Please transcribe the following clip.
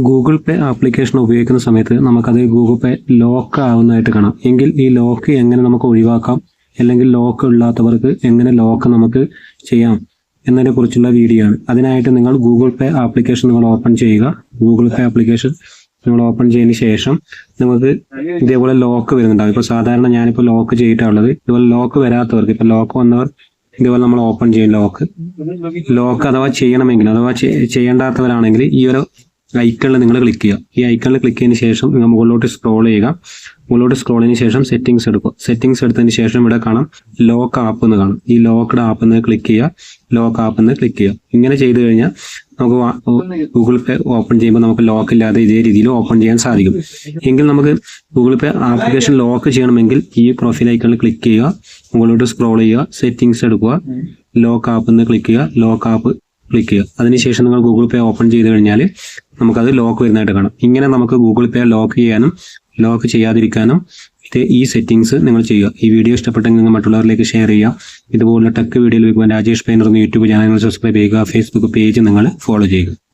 Google പേ application ഉപയോഗിക്കുന്ന സമയത്ത് നമുക്കത് ഗൂഗിൾ പേ ലോക്ക് ആവുന്നതായിട്ട് കാണാം. എങ്കിൽ ഈ ലോക്ക് എങ്ങനെ നമുക്ക് ഒഴിവാക്കാം? അല്ലെങ്കിൽ ലോക്ക് ഇല്ലാത്തവർക്ക് എങ്ങനെ ലോക്ക് നമുക്ക് ചെയ്യാം? എന്നതിനെ കുറിച്ചുള്ള വീഡിയോ ആണ്. അതിനായിട്ട് നിങ്ങൾ ഗൂഗിൾ പേ ആപ്ലിക്കേഷൻ നിങ്ങൾ ഓപ്പൺ ചെയ്യുക. ഗൂഗിൾ പേ ആപ്ലിക്കേഷൻ നിങ്ങൾ ഓപ്പൺ ചെയ്തതിന് ശേഷം നിങ്ങൾക്ക് ഇതേപോലെ ലോക്ക് വരുന്നുണ്ടാവും ഇപ്പോൾ സാധാരണ ഞാനിപ്പോൾ ലോക്ക് ചെയ്തിട്ടുള്ളത് ഇതുപോലെ ലോക്ക് വരാത്തവർക്ക് ഇപ്പോൾ ലോക്ക് വന്നവർ ഇതുപോലെ നമ്മൾ ഓപ്പൺ ചെയ്യും ലോക്ക്. ലോക്ക് അഥവാ ചെയ്യണമെങ്കിൽ അഥവാ ചെയ്യേണ്ടാത്തവരാണെങ്കിൽ ഈ ഒരു ഐക്കണിൽ നിങ്ങൾ ക്ലിക്ക് ചെയ്യുക. ഈ ഐക്കണിൽ ക്ലിക്ക് ചെയ്തതിന് ശേഷം നിങ്ങൾ മുകളിലോട്ട് സ്ക്രോൾ ചെയ്യുക. മുകളിലോട്ട് സ്ക്രോൾ ചെയ്തതിന് ശേഷം സെറ്റിംഗ്സ് എടുക്കുക. സെറ്റിംഗ്സ് എടുത്തതിന് ശേഷം ഇവിടെ കാണാം ലോക്ക് ആപ്പ് എന്ന് കാണും. ഈ ലോക്ക്ഡ് ആപ്പ് എന്ന് ക്ലിക്ക് ചെയ്യുക. ലോക്ക് ആപ്പ് എന്ന് ക്ലിക്ക് ചെയ്യുക. ഇങ്ങനെ ചെയ്തു കഴിഞ്ഞാൽ നമുക്ക് ഗൂഗിൾ പേ ഓപ്പൺ ചെയ്യുമ്പോൾ നമുക്ക് ലോക്ക് ഇല്ലാതെ ഇതേ രീതിയിൽ ഓപ്പൺ ചെയ്യാൻ സാധിക്കും. എങ്കിൽ നമുക്ക് ഗൂഗിൾ പേ ആപ്ലിക്കേഷൻ ലോക്ക് ചെയ്യണമെങ്കിൽ ഈ പ്രൊഫൈൽ ഐക്കണിൽ ക്ലിക്ക് ചെയ്യുക. മുകളിലോട്ട് സ്ക്രോൾ ചെയ്യുക. സെറ്റിംഗ്സ് എടുക്കുക. ലോക്ക് ആപ്പ് എന്ന് ക്ലിക്ക് ചെയ്യുക. ലോക്ക് ആപ്പ് ക്ലിക്ക് ചെയ്യുക. അതിനുശേഷം നിങ്ങൾ ഗൂഗിൾ പേ ഓപ്പൺ ചെയ്ത് കഴിഞ്ഞാൽ നമുക്കത് ലോക്ക് വരുന്നതായിട്ട് കാണാം. ഇങ്ങനെ നമുക്ക് ഗൂഗിൾ പേ ലോക്ക് ചെയ്യാനും ലോക്ക് ചെയ്യാതിരിക്കാനും ഇത് ഈ സെറ്റിംഗ്സ് നിങ്ങൾ ചെയ്യുക. ഈ വീഡിയോ ഇഷ്ടപ്പെട്ടെങ്കിൽ നിങ്ങൾ മറ്റുള്ളവരിലേക്ക് ഷെയർ ചെയ്യുക. ഇതുപോലുള്ള ടെക് വീഡിയോ ലഭിക്കുവാൻ Rajesh Painar YouTube channel subscribe ചെയ്യുക. ഫേസ്ബുക്ക് പേജ് നിങ്ങൾ ഫോളോ ചെയ്യുക.